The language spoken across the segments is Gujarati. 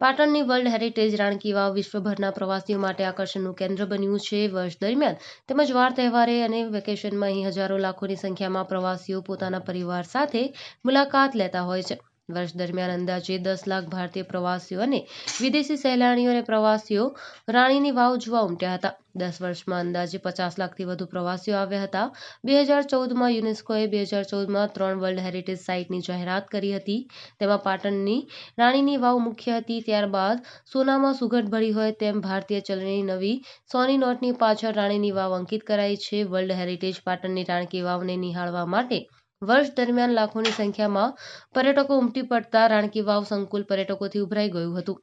પાટણની વર્લ્ડ હેરિટેજ રાણકી વાવ વિશ્વભરના પ્રવાસીઓ માટે આકર્ષણનું કેન્દ્ર બન્યું છે. વર્ષ દરમિયાન તેમજ વાર તહેવારે અને વેકેશનમાં અહીં હજારો લાખોની સંખ્યામાં પ્રવાસીઓ પોતાના પરિવાર સાથે મુલાકાત લેતા હોય છે. વર્ષ દરમિયાન અંદાજે દસ લાખ ભારતીય પ્રવાસીઓ અને વિદેશી સહેલાણીઓ અને પ્રવાસીઓ રાણીની વાવ જોવા ઉમટ્યા હતા. દસ વર્ષમાં અંદાજે પચાસ લાખથી વધુ પ્રવાસીઓ આવ્યા હતા. બે હજાર ચૌદમાં યુનેસ્કોએ બે હજાર ચૌદમાં ત્રણ વર્લ્ડ હેરિટેજ સાઇટની જાહેરાત કરી હતી. તેમાં પાટણની રાણીની વાવ મુખ્ય હતી. ત્યારબાદ સોનામાં સુગંધ ભળી હોય તેમ ભારતીય ચલણી નવી સોની નોટની પાછળ રાણીની વાવ અંકિત કરાઈ છે. વર્લ્ડ હેરિટેજ પાટણની રાણકી વાવને નિહાળવા માટે વર્ષ દરમિયાન લાખોની સંખ્યામાં પર્યટકો ઉમટી પડતા રાણકી વાવ સંકુલ પર્યટકોથી ઉભરાઈ ગયું હતું.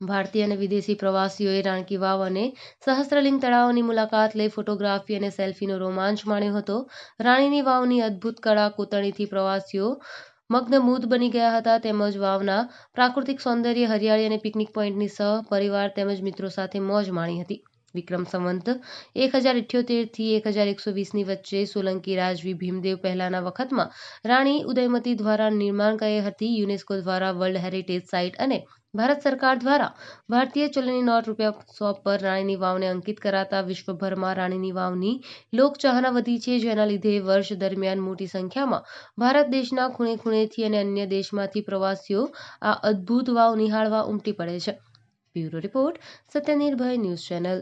ભારતીય અને વિદેશી પ્રવાસીઓએ રાણકી વાવ અને સહસ્ત્રલિંગ તળાવની મુલાકાત લઈ ફોટોગ્રાફી અને સેલ્ફીનો રોમાંચ માણ્યો હતો. રાણીની વાવની અદ્ભુત કળા કોતરણીથી પ્રવાસીઓ મગ્નમૂધ બની ગયા હતા. તેમજ વાવના પ્રાકૃતિક સૌંદર્ય, હરિયાળી અને પિકનિક પોઈન્ટની સહ પરિવાર તેમજ મિત્રો સાથે મોજ માણી હતી. વિક્રમ સંવંત, એક હજાર ઇઠ્યોતેરથી એક હજાર એકસો વીસની વચ્ચે સોલંકી રાજવી ભીમદેવ પહેલાના વખતમાં રાણી ઉદયમતી દ્વારા નિર્માણ કરાઈ હતી. યુનેસ્કો દ્વારા વર્લ્ડ હેરિટેજ સાઇટ અને ભારત સરકાર દ્વારા ભારતીય ચલણી નોટ રૂપિયા સો પર રાણીની વાવને અંકિત કરાતા વિશ્વભરમાં રાણીની વાવની લોકચાહના વધી છે. જેના લીધે વર્ષ દરમિયાન મોટી સંખ્યામાં ભારત દેશના ખૂણે ખૂણેથી અને અન્ય દેશમાંથી પ્રવાસીઓ આ અદ્ભુત વાવ નિહાળવા ઉમટી પડે છે. Bureau report, Satyanirbhay news channel.